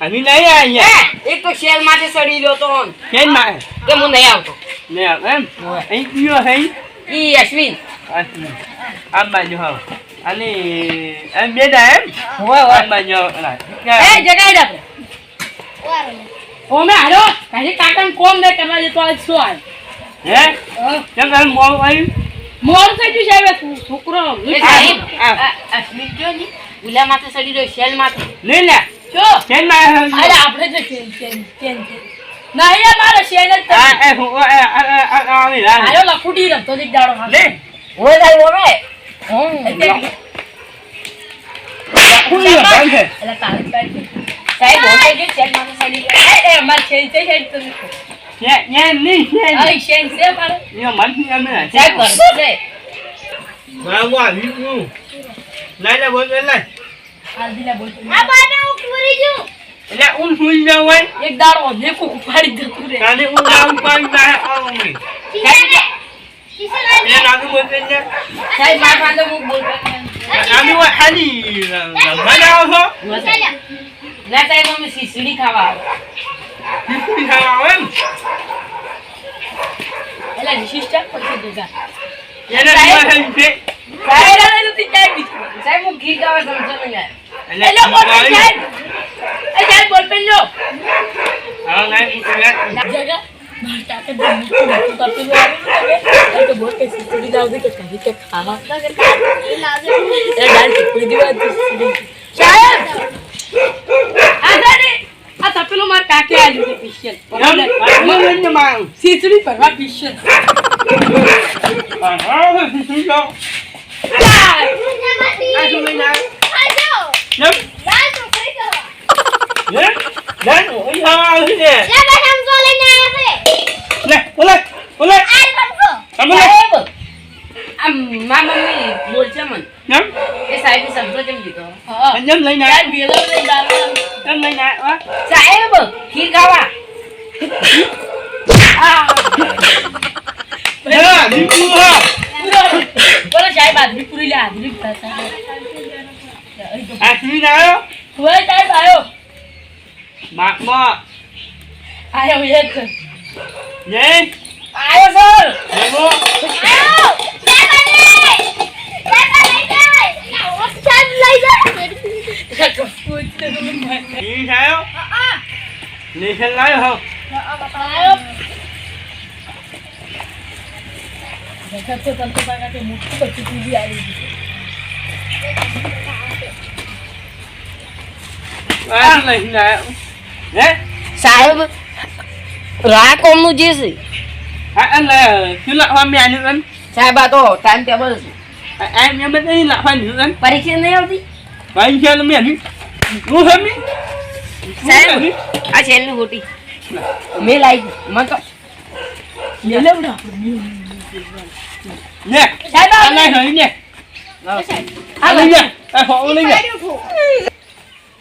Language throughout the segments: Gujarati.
અમે નહીં અહીંયા. એક તો શેલ માટે સડી તો ઓન. કેમ માં કે હું નહીં આવતો. ને એમ? અહીં કયો હે? ઈ અશ્વિન. આ બાજુ હા અને એમ બેટા એમ? હોય આ બાજુ એ જગાઈ દે ઓમે હારો કાજી કોમ ને કરવા જતો આજ શું આય હે? કેમ એમ આવ્યું મોર થઈ ગયું સાહેબ છોકરો સાહેબ, જો ની ગુલા માથે સડી રહ્યો શેલ માથે લઈ લે. જો. શેલમાં અરે આપણે જો શેલ જ આવી રા લખુડી દાડો લે. ઓમે બંધ છે. એટલે તારે સાહેબ જો શેલ માથે સડી એ અમાર શેલ છે શેલ તો એક દાડો ઉપાડી જતું રે. તાને ઊન આવું પાડી ના આવો મે કિસને કિસને એ લાગુ બોલ લે સાહેબ માર પાસે હું બોલ આમી હોય ખાલી. ના સાહેબ અમે ખીચડી ખાવા આવે. ખીચડી ખાવા આવે એમ એટલે વિશિષ્ટ પછી જગા એને દીવા છે છે સાહેબ એને નથી ચાય પીધી સાહેબ હું ગીત ગાવા સમજો નહીં યાર એટલે એટલે બોલ પેન આવી સાહેબ એ સાહેબ બોલ પેન લો હા નહીં જગા માર કાકે તો મીઠું મીઠું તપેલું આવ્યું તો બોલ કે ખીચડી લાવ દે કે કદી કે ખાવા એ દાળ ચીપડી દીવા ખીચડી સાહેબ આ તપેલું માર કાકે આલ્યું છે સ્પેશિયલ એમ લઈને મારું ખીચડી પરવા સ્પેશિયલ હા ખીચડી ખાઓ. આ શું લઈને આવ્યો એમ? હે લે ઓય હા આવી લે લે ઓલે ઓલે તમે લે સાહેબ આ મા મમ્મી બોલશે મન એમ એ સાહેબ શબ્દો કેમ દીધો હા એમ લઈને સાહેબ ભેગો લઈ દારૂ એમ લઈને આવ્યો સાહેબ ખીર ખાવા આ હા દીકુ હા બોલો સાહેબ આદમી પૂરી લે આદમી થતા આ સુઈ આવ્યો હોય સાહેબ આયો માકમાં આયો એક જય આયો સર દેવો ઈ આવ્યો લેખન લાવ્યો હો જગત તો તંતુ પાકા કે મોટી બચ્ચી ટીવી આવી આ લઈને આવ્યો હે સાહેબ રા કોમનું જે છે આ અને શું લાવવા મેં આનું એમ સાહેબ આ તો ટાઈમ ટેબલ છે આ મેં બધા લાવવાનું એમ પરીક્ષા નહીં આવતી ભાઈ છે મેં હું હમી સાહેબ આ છેલ્લી ખોટી મેં લાઈ મને તો લે લેવડા ને સાહેબ આ લઈ રહી ને આ લઈ જા આ હો લઈ જા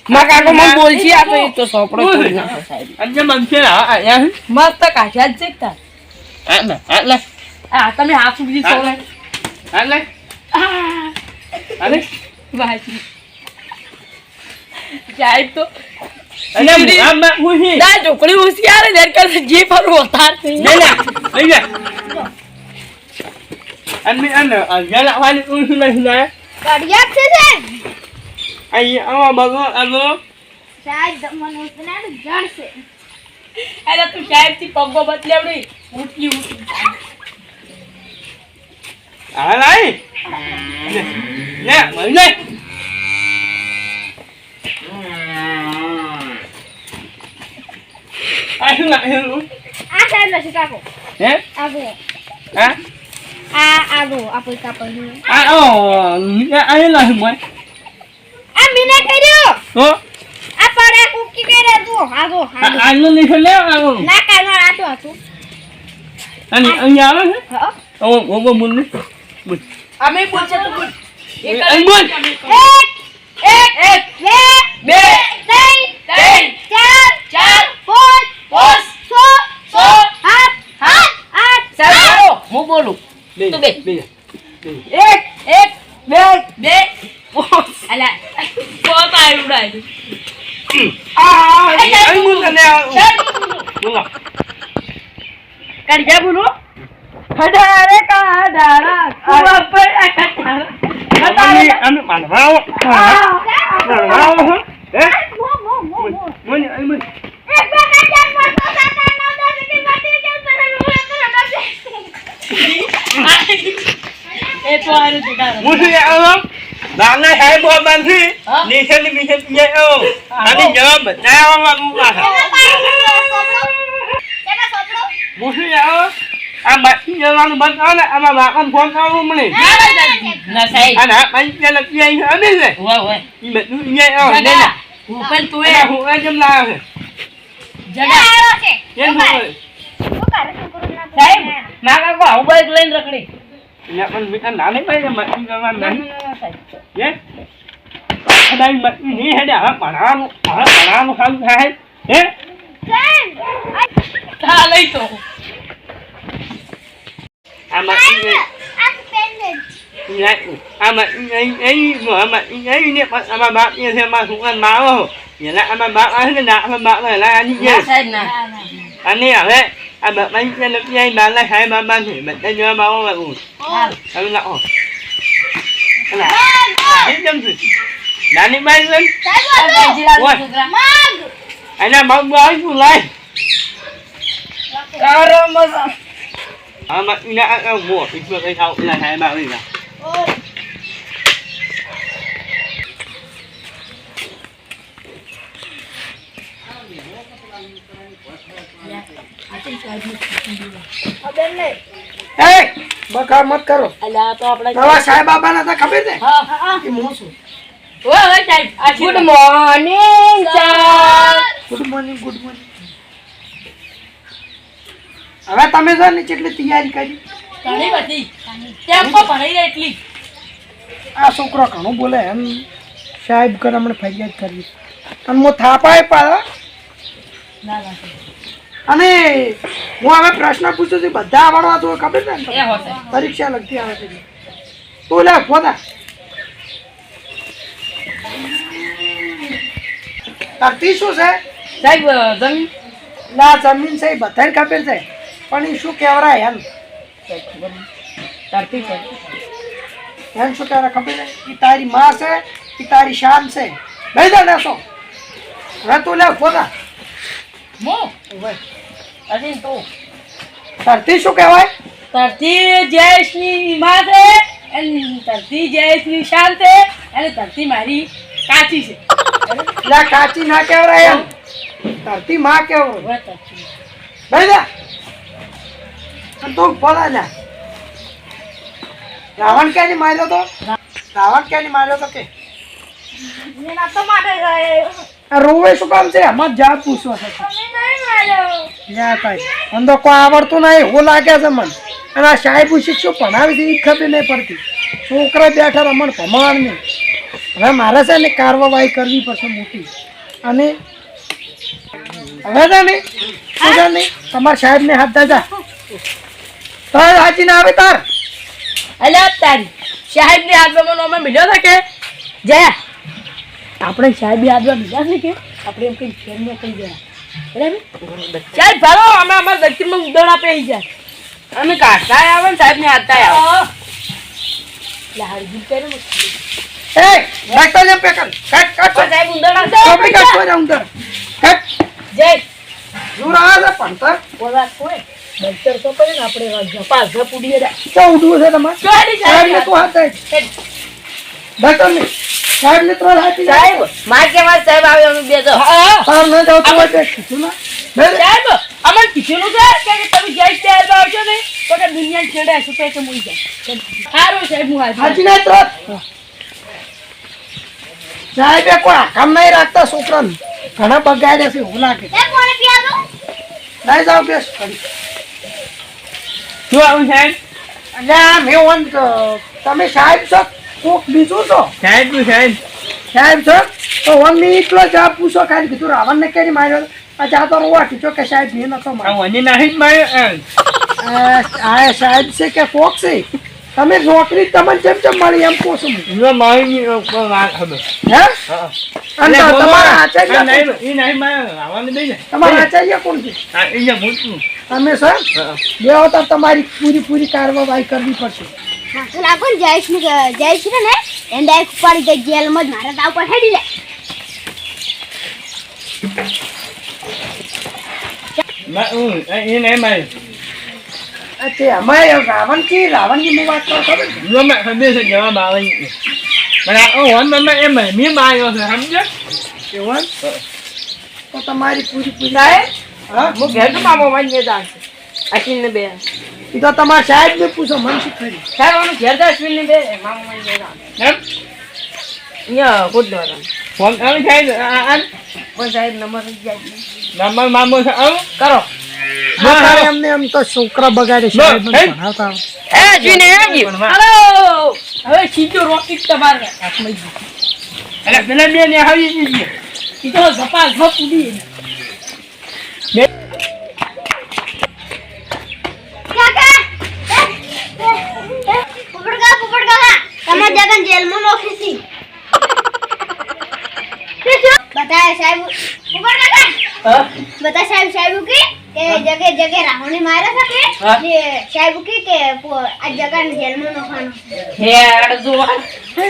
માં કાકો મને બોલ છે આ તો એ તો સોપડો. તોડી નાખો સાહેબ આજે મન છે આ આ મસ્ત કાઢ્યા જ છે તાર આ લે આ લે આ તમે હાથ સુધી. સોલે આ લે લે વાજી. સાહેબ તો. છોકરી હોશિયાર જ યાર કરે જે પર હોતાર થઈ લે લે લઈ જા અને અને આ લાવવાની હું લઈ લે અહીં આવા બગો આવો અરે તું સાહેબથી પગો બદલાવડી ઉઠી ઉઠી આ લાઈ લે લે મળી લે આ શું લાવ્યું હે હા આ ઓ આ આ લાવ્યું મને તો આ આનું લીધું લે આનું અને અહીંયા આવે છે ઓ ઓ ઓ મુન્ની અમે બોલશે તું બોલ એક અહીં બોલ એક એક બે ત્રણ ચાર પાંચ છ સાત આઠ સાહેબ બોલો હું બોલું બે તું બે. બે એક એક બે બે અલા પોત આવ્યું ડાય આ બોલો બોલો ખડારે કાડારા કુવા પર આ ખડારા. અમે માનવાઓ. માનવાઓ હો. મને મને એ તો આરે હું શું આવો નાના સાહેબ બાંધી નિશાન જે આવો. અને જવાબ બતાવવા હું પાછા. શું આવો આ બાકી જવાનું બંધ કરો ને આમાં બાપાને ફોન કરવો મને ના સાહેબ. અને આ પાંચ પેલા પીઆઈ અમે છે હોય હોય ઈ બધું અહીંયા આવો લે જગા હું પણ તું એ. હું આ જેમ લાવ્યો છે. એ આવ્યો કેમ ના સાહેબ કો આવું બાઈક લઈને રખડી. એટલે પણ બેટા નાને ભાઈ મસ્તી કરવાનું ના નહીં ના સાહેબ. હે? કદાચ મસ્તી નહીં હેડે હવે ભણવાનું હવે ભણવાનું સારું થાય. હે? સાહેબ, હા લઈ તો આ મસ્તી આ આ પેન આમાં અહીં અહીં આમાં અહીં ને પણ આમાં બાપ એ છે આમાં શું કામ માવો એના આમાં બાપ આવે ને ના આમાં બાપ એના આની ના ગયા સાહેબ ના અને હવે આ બાપા ની પેલા પીઆઈ નાના સાહેબ બાબા છે બધા જોવા માવો લાગુ હા હવે લાવો એ કેમ છે નાની બાઈ છે સાહેબ આ હતું. ગાજીલાલ ઓય. છોકરા મગ એના બાપ આવી તું લાય તારો મજા આમાં એના આ મો ઈશ્વર કઈ ખાવ એના સાહેબ આવી ગયા ઓય. આ બેન નહીં. એ બકા મત કરો. અલ્યા તો નવા સાહેબ બાબાના હતા ખબર છે? હા હા એ હું છું ઓય ઓય સાહેબ આ good morning good morning good morning હવે તમે છે ને કેટલી તૈયારી કરી. ઘણી બધી. એટલી. આ છોકરો ઘણું બોલે એમ. સાહેબ કર હમણાં ફરિયાદ કરી. અને હું થાપાય પાડે અને હું હવે પ્રશ્ન પૂછું છું બધા આવડવા તો ખબર ને પરીક્ષા લગતી આવે છે તું લે પોતા તારતી શું છે? સાહેબ જમીન? ના જમીન સાહેબ બધાને ખબર છે. પણ એ શું કહેવાય એમ? ધરતી છે એમ શું કહેવાય ખબર છે કે તારી માં છે કે તારી શાન છે. નહીં દે દેશો હવે તું લે ફોગા મો. અરે તો. ધરતી શું કહેવાય? ધરતી જયેશની માં છે અને ધરતી જયેશની શાન છે અને ધરતી મારી કાચી છે. એટલે કાચી ના કહેવાય એમ. ધરતી માં ધરતી. ભાઈ દે તું બોલા લે. રાવણ ક્યાંની માર્યો તો? રાવણ ક્યાંની માર્યો તો કે? રોવે શું કામ છે? એમાં જ પૂછવા છે. તો કોઈ આવડતું નહીં એવું લાગે છે મને. અને આ સાહેબ શિક્ષક ભણાવી છે એ ખબર નહીં પડતી. છોકરા બેઠા રમણ ભમાણ નહીં. હવે મારે છે ને કાર્યવાહી કરવી પડશે મોટી. અને હવે ને ને તમારા સાહેબને હાથ દાદા તાર હાજી ના આવે તાર. અલ્યા તારી સાહેબની હાથમાં અમે મિલ્યો છે કે. જયા આપણે સાહેબની હાથમાં મિલ્યા છે કે? આપણે એમ કઈ ફેરમાં કઈ ગયા બરાબર? સાહેબ અમે અમારા દક્ષિણમાં ઉદણ આપે અહીં જાય અમે કાઢતા આવે ને સાહેબની હાથતા આવે હારજી કરે એ ડાક્ટર જેમ પેકર કટ કટ. સાહેબ ઉંદર ચોપડી કટ જય. આવે છે ભણતર બોલા કોઈ. દફતર તો ને આપણે વાગ્યા પાછા પુડીએ જા ઉડવું છે તમારે? ચોરી સાહેબને તું હાથ દે ને સાહેબ ને ત્રણ હાથી સાહેબ માર કે માર સાહેબ આવે અમે બે તો તાર ન જાવ તો કીધું ના. સાહેબ અમને કીધેલું છે કે તમે જય સાહેબ આવશો ને તો કે દુનિયા છેડે હશે કે મુઈ જાય. સારું સાહેબ હું હાજર. હાજી ના ત્રણ સાહેબે કોઈ કામ નહીં રાખતા છોકરાને. ઘણા બગાડ્યા છે એવું લાગે? નહીં જાવ બેસ. શું આવું સાહેબ? આ મેં વન તમે સાહેબ છો? કોક બીજું છો? સાહેબ તું સાહેબ? સાહેબ છો? તો વનની એટલો જવાબ પૂછો ખાલી કીધું રાવણ ને કેરી માર્યો. પછી આ તો રોવા ટીચો કે સાહેબ મેં નતો માર્યો. નહીં જ માર્યો આ સાહેબ છે કે કોક છે? તમે નોકરી તમને જેમ જેમ મળી એમ છું. હું. જો મારી વાત ખબર હે? અને તમારા આચાર્ય આ નહીં, નહીં મારે આવવાનું નહીં ને. તમારા આચાર્ય કોણ છે? હા, ઈ જે મૂકવું. તમે સર બે અવતાર તમારી પૂરી પૂરી કાર્યવાહી કરવી પડશે. માથું લાગો ને જયેશનું જયેશ છે ને એને ડાયરેક્ટ ઉપાડી દે જેલમાં જ મારા તાવ પર હેડી જાય મા- એ નહીં મારે. આ તે અમારે રાવણ કી રાવણની હું વાત કરું છે? જો મેં સંદેશ જવાબ આવે. પણ આ વન મમ્મા એમ નહીં. મેં માર્યો છે સમજ્યો? એવું એમ? તો તમારી પૂરી સાહેબ હા હું ઘેર તો મામા માન્ય જાણ છે અશ્વિન ને બે એ તો તમારા સાહેબ ને પૂછો મને શું ખરી સાહેબ અમે ઘેર તો અશ્વિન ને બે મામા માન્ય જાણ એમ? અહીંયા ખુદ દ્વારા ફોન આવે છે આ- પણ સાહેબ નંબર નંબર જાય. મામા મામો છે આવું? કરો એમને એમ તો છોકરા બગાડે બસ, સાહેબ ભણાવતા એ અશ્વિન એ પણ હવે સીધો રોકેટ તમારે. હાથમાં જ પેલા બે ને આવી જઈએ. ઈ તો ઝપ ઉડી. કાકા કુકડકા કુકડકા તમાર જગન જેલમાં નોકરી છે બતાય સાહેબ બતા સાહેબ સાહેબ કે? કે જગે જગે રાવણે માર્યા છે હા. કે સાહેબ કે કે પો- આ જગન જેલમાં નોખવાનો. હેડ જોવા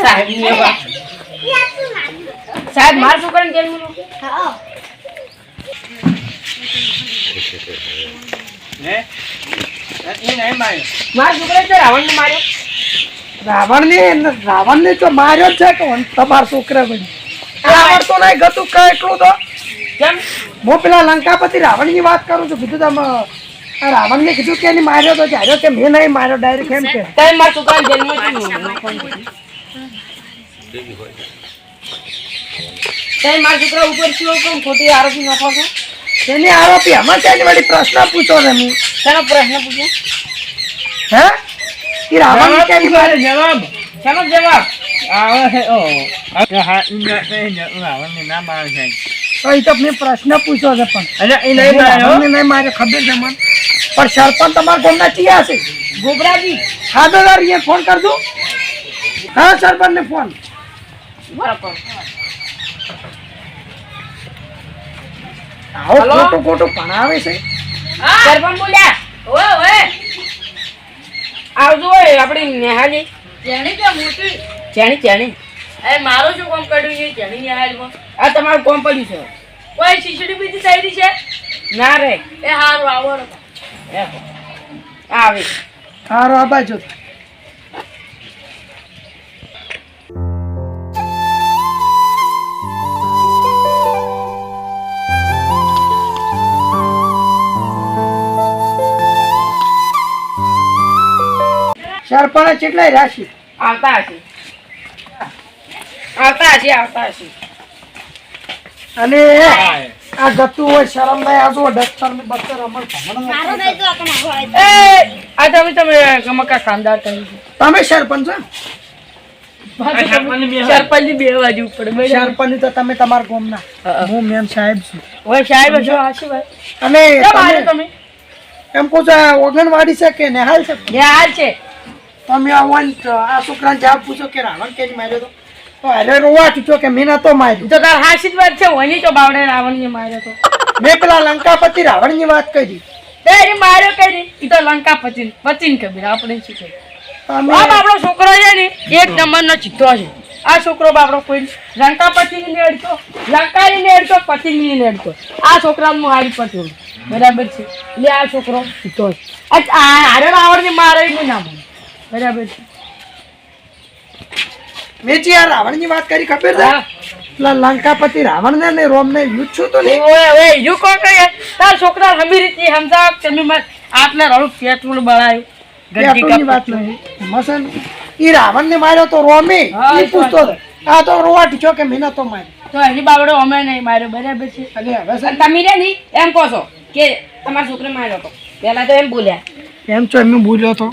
સાહેબની વાત સાહેબ માર છોકરાને જેલમાં હા. હે? ઈ નહીં માર્યો. માર છોકરાએ તો રાવણને માર્યો. રાવણને રાવણને તો માર્યો છે કે તમાર તમારા છોકરા બની રાવણ તો નહીં ગતું કઈ એટલું તો. કેમ? હું પેલા લંકાપતિ રાવણની વાત કરું છું કીધું તમે રાવણ ને કીધું કે એને માર્યો તો ચાર્યો કે મેં નહીં માર્યો ડાયરેક્ટ એમ માર માર છોકરા ઉપર કેમ ખોટી આરોપી નાખો છો તેની આરોપી આમાં છે વળી પ્રશ્ન પૂછો ને હું શેનો પ્રશ્ન પૂછો હે એ રાવણ કે મારે જવાબ. જવાબ આવે ઈ ના- ના મારે છે. તો એ તો મેં પ્રશ્ન પૂછ્યો છે પણ. અલા, નહીં નહીં માર્યો ખબર છે મને. પણ સરપંચ તમારા ગામના ચિયા છે? ગોબરાજી. હા તો તાર ફોન કરજો. હા સરપંચ ને ફોન. આવો ખોટું ખોટું ભણાવે છે. સરપંચ બોલ્યા. આવજો આપણી નેહાજી ચેણી કે મોટી? ચેણી ચેણી. એ મારું શું કામ કર્યું છે? ચેણી નેહાલમાં આ તમારું કોમ પડ્યું છે. કોઈ શીશડી બીજી સાઈડી છે? ના રે. એ હારું આવો આવે. હારો આ બાજુ. સરપંચ કેટલાય રાશિ? આવતા હશે. આવતા હશે આવતા હશે. અને આ ગતું હોય શરમ નહીં આ જો ને બસ્તર અમર મારો. નહીં તો આપણે હોય એ આ તમે તમે ગમકા શાનદાર કહી તમે સરપંચ છો? આ સરપંચની બે સરપંચ બે બાજુ પડે સરપંચ તો તમે તમારા ગામના. હું મેમ સાહેબ છું. ઓય સાહેબ ભાઈ અને તમે એમ કહો છો ઓગણવાડી છે કે નેહાલ છે? ને હાલ છે. તમે આ વન આ છોકરાને જવાબ પૂછો કે રાવણ કે માર્યો તો? તો હારે રોવા ચૂક્યો કે મેં નતો માર્યો. તો તાર હાશી વાત છે ઓની તો બાવડે રાવણની માર્યો તો. મેં પેલા લંકાપતિ રાવણની વાત કરી. તે એને માર્યો કરી. નહીં ઈ તો લંકા પતિન કબીર આપણે શું કહે બાપ આપણો છોકરો છે ને એક નંબર નો ચિત્રો છે. આ છોકરો બાપડો કોઈ લંકા પતિ ને અડતો લંકા ને અડતો પતિ ને અડતો આ છોકરા હું હારી પત્યો બરાબર છે? એટલે આ છોકરો ચિત્રો છે. આ હારે રાવણ ને મારે એનું નામ. બરાબર છે? મેં જે આ રાવણની વાત કરી ખબર છે? લંકાપતિ રાવણ ને રોમ ને યુદ્ધ છું તો ઓય ઓય યુ તાર છોકરા હમી રીતે સમજાવ તમે મત આટલે રળું પેટ્રોલ બળાયું. પેટ્રોલની વાત નહીં. એમાં ઈ રાવણ ને માર્યો તો રોમે. ઈ તો પૂછતો આ તો રોટ છો કે મેં તો માર્યો? તો એની બાબડો અમે નહીં માર્યો બરાબર છે. અને હવે તમે રે નહીં એમ કહો છો કે તમારા છોકરે માર્યો હતો. પહેલા તો એમ બોલ્યા. એમ છો એમ બોલ્યો તો.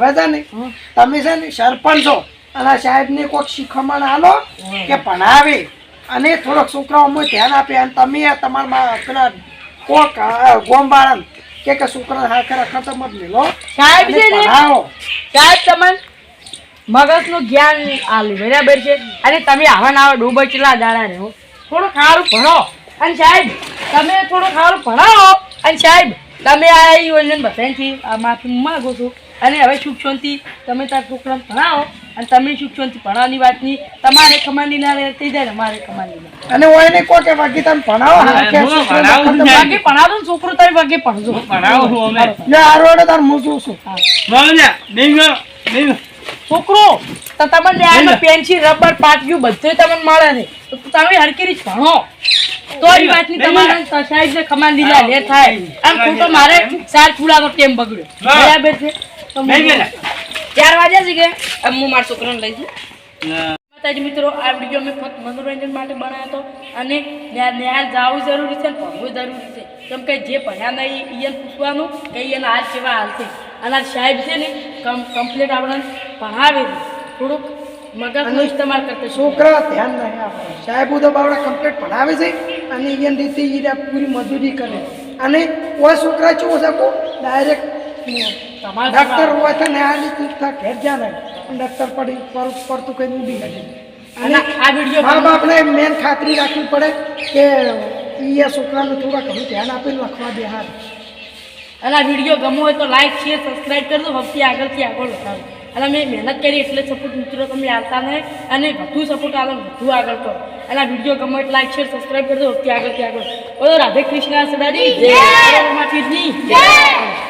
હવે છે ને તમે છે ને સરપંચ છો અને સાહેબ સાહેબને કોઈક શીખમણ આલો કે ભણાવે. અને થોડોક છોકરાઓમાં ધ્યાન આપે અને તમે તમારા પેલા કોક ગોમબાળન કે કે છોકરા હાકર અખર મત મેલો. સાહેબ છે ને સાહેબ તમને મગજનું જ્ઞાન આલ્યું બરાબર છે? અને તમે આવા ના આવા ડૂબચલા દાડા રહો. થોડું ખારું ભણો. અને સાહેબ તમે થોડું ખારું ભણાવો. અને સાહેબ તમે આ યોજના બધાથી આ માફી માગો છો. અને હવે સુખ શાંતિ તમે તાર છોકરાને ભણાવો અને તમે સુખ શાંતિ ભણવાની વાતની તમારે કમાની ના રહે થઈ જાય ને અમારે કમાની ના અને હું એને કહો કે બાકી તમે ભણાવો. બાકી ભણાવો ને છોકરો તમે બાકી ભણજો. ભણાવો છું અમે. લે હારો તાર હું છું. છોકરો તો તમને આ પેન્સિલ રબર પાટિયું બધું તમને મળે ને. તો તમે હરકી રીત ભણો. તો એ વાતની તમારે સાહેબ ને ખમાન લીધા લે થાય. આમ ખોટો મારે સાર ફૂલાનો ટેમ બગડ્યો. બરાબર છે. ચાર વાગ્યા છે કે? હું મારા છોકરાને લઈ જઉં. માતાજી મિત્રો આ વીડિયો મેં ફક્ત મનોરંજન માટે બનાવ્યો હતો અને ન્યા ન્યા જવું જરૂરી છે ને ભણવું જરૂરી છે. કેમ કે જે ભણ્યા નહીં એને પૂછવાનું કે એના હાલ કેવા હાલ છે. અને આ સાહેબ છે ને કમ કમ્પ્લીટ આપણને ભણાવે થોડુંક મગજનો ઇસ્તેમાલ કરતા છોકરા ધ્યાન નહીં આપે સાહેબો તો બાવડા કમ્પ્લીટ ભણાવે છે અને એ રીતે પૂરી મજૂરી કરે. અને કોઈ છોકરા ચેવો છે કો ડાયરેક્ટ ડૉક્ટર હોય તો ને આની તીર્થા ઘેર જ્યાં પણ ડૉક્ટર પડી પર પડતું કંઈ ઊંડી કરે અને આ વીડિયો મા બાપને મેન ખાતરી રાખવી પડે કે એ છોકરાને થોડાક ઘણું ધ્યાન આપીને લખવા દે હાર. અને આ વીડિયો ગમો હોય તો લાઈક શેર સબસ્ક્રાઈબ કરજો. ભક્તિ આગળથી આગળ વધારો. અને અમે મહેનત કરી એટલે સપોર્ટ મિત્રો તમે આવતા નહીં અને વધુ સપોર્ટ આવે ને વધુ આગળ કરો. અને આ વીડિયો ગમો એટલે લાઈક શેર સબસ્ક્રાઈબ કરજો. ભક્તિ આગળથી આગળ. બોલો રાધે કૃષ્ણ સદાજી. જય. માતાજી. જય.